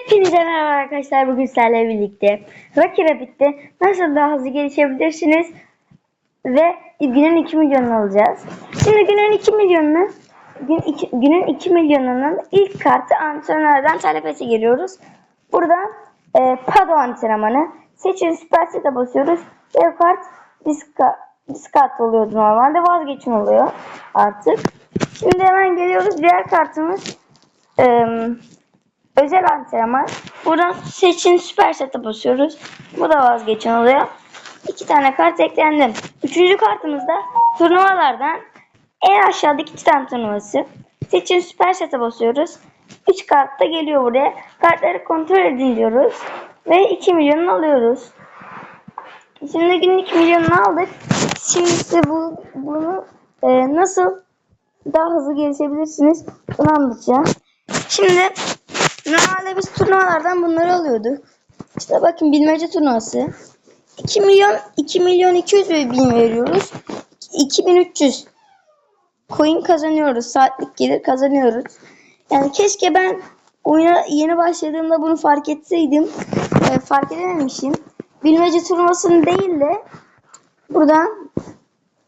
Hepinize merhaba arkadaşlar. Bugün sizlerle birlikte Rocky Rabbit'te nasıl daha hızlı gelişebilirsiniz ve günün 2 milyonunu alacağız. Şimdi günün 2 milyonunu gün iki- günün 2 milyonunun ilk kartı antrenörden talebesi giriyoruz. Buradan e, Pado antrenmanı seçin süper sete basıyoruz. O kart diska, diskat oluyordu normalde vazgeçim oluyor artık. Şimdi hemen geliyoruz diğer kartımız eee Özel antrenman. Buradan seçin süper sete basıyoruz. Bu da vazgeçin oluyor. İki tane kart eklendim. Üçüncü kartımızda turnuvalardan en aşağıdaki iki tane turnuvası. Seçin süper sete basıyoruz. Üç kart da geliyor buraya. Kartları kontrol edin diyoruz. Ve 2 milyon alıyoruz. Şimdi günlük milyonunu aldık. Şimdi bu, bunu e, nasıl daha hızlı gelişebilirsiniz bunu anlatacağım. Şimdi normalde biz turnuvalardan bunları alıyorduk. İşte bakın bilmece turnuvası. 2 milyon 2 milyon 200 bin veriyoruz. 2300 coin kazanıyoruz. Saatlik gelir kazanıyoruz. Yani keşke ben oyuna yeni başladığımda bunu fark etseydim. E, fark edememişim. Bilmece turnuvasını değil de buradan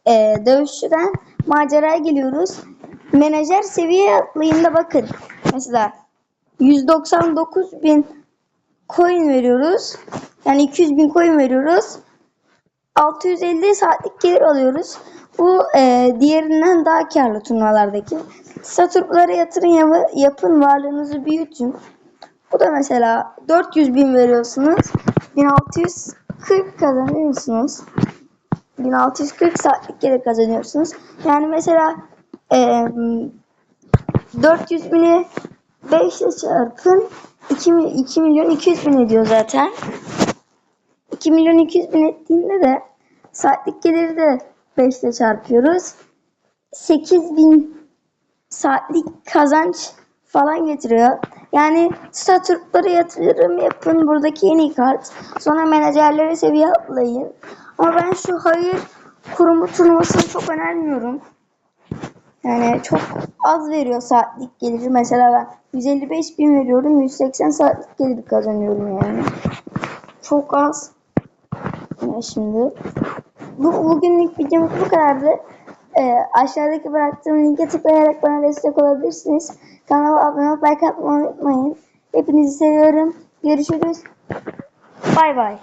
e, dövüşçüden maceraya geliyoruz. Menajer seviye atlayında bakın. Mesela 199 bin coin veriyoruz. Yani 200 bin coin veriyoruz. 650 saatlik gelir alıyoruz. Bu e, diğerinden daha karlı turnuvalardaki. Saturplara yatırım yap- yapın varlığınızı büyütün. Bu da mesela 400 bin veriyorsunuz. 1640 kazanıyorsunuz. 1640 saatlik gelir kazanıyorsunuz. Yani mesela e, 400 bini 5 ile çarpın 2, mi- 2 milyon 200 bin ediyor zaten. 2 milyon 200 bin ettiğinde de saatlik geliri de 5 ile çarpıyoruz. 8 bin saatlik kazanç falan getiriyor. Yani statürklara yatırım yapın buradaki en iyi kart. Sonra menajerlere seviye atlayın. Ama ben şu hayır kurumu turnuvasını çok önermiyorum. Yani çok az veriyor saatlik geliri. Mesela ben 155 bin veriyorum. 180 saatlik gelir kazanıyorum yani. Çok az. Yani şimdi bu bugünlük videomuz bu kadardı. Ee, aşağıdaki bıraktığım linke tıklayarak bana destek olabilirsiniz. Kanala abone olup like atmayı unutmayın. Hepinizi seviyorum. Görüşürüz. Bay bay.